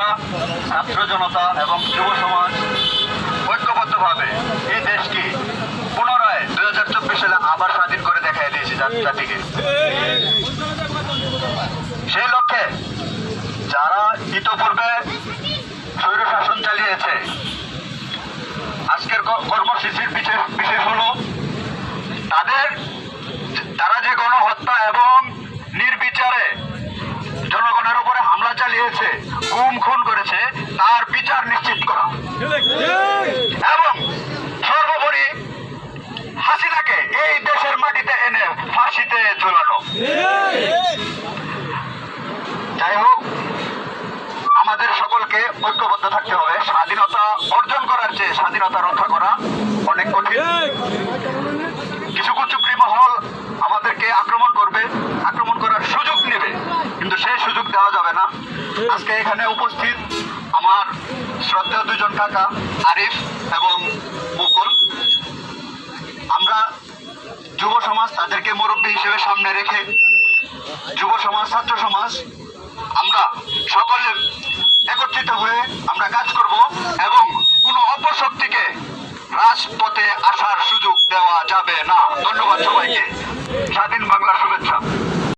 আমরা ছাত্র জনতা এবং যুব সমাজ ঐক্যবদ্ধভাবে এই দেশকে পুনরায় দুই হাজার চব্বিশ সালে আবার স্বাধীন করে দেখাই দিয়েছি জাতিকে। সেই লক্ষ্যে যারা ইতোপূর্বে স্বৈর শাসন চালিয়েছে, আজকের কর্মসূচির বিশেষ বিশেষ গুম খুন করেছে, তার বিচার নিশ্চিত করা। এবং সর্বোপরি হাসিনাকে এই দেশের মাটিতে এনে ফাঁসিতে ঝোলানো। যাই হোক, আমাদের সকলকে ঐক্যবদ্ধ থাকতে হবে। স্বাধীনতা অর্জন করার চেয়ে স্বাধীনতা রক্ষা করা অনেক কঠিন কিছু কুচুকরি মহল আমাদেরকে আক্রমণ করবে আক্রমণ করার সুযোগ নেবে কিন্তু সেই সুযোগ দেওয়া যাবে না আজকে এখানে উপস্থিত আমার শ্রদ্ধেয় দুজন কাকা, আরিফ এবং মুকুল। আমরা যুব সমাজ তাদেরকে মুরব্বী হিসেবে সামনে রেখে যুব সমাজ, ছাত্র সমাজ, আমরা সকলে একত্রিত হয়ে আমরা কাজ করব এবং কোনো অপশক্তিকে রাজপথে আসার সুযোগ দেওয়া যাবে না। ধন্যবাদ সবাইকে। স্বাধীন বাংলার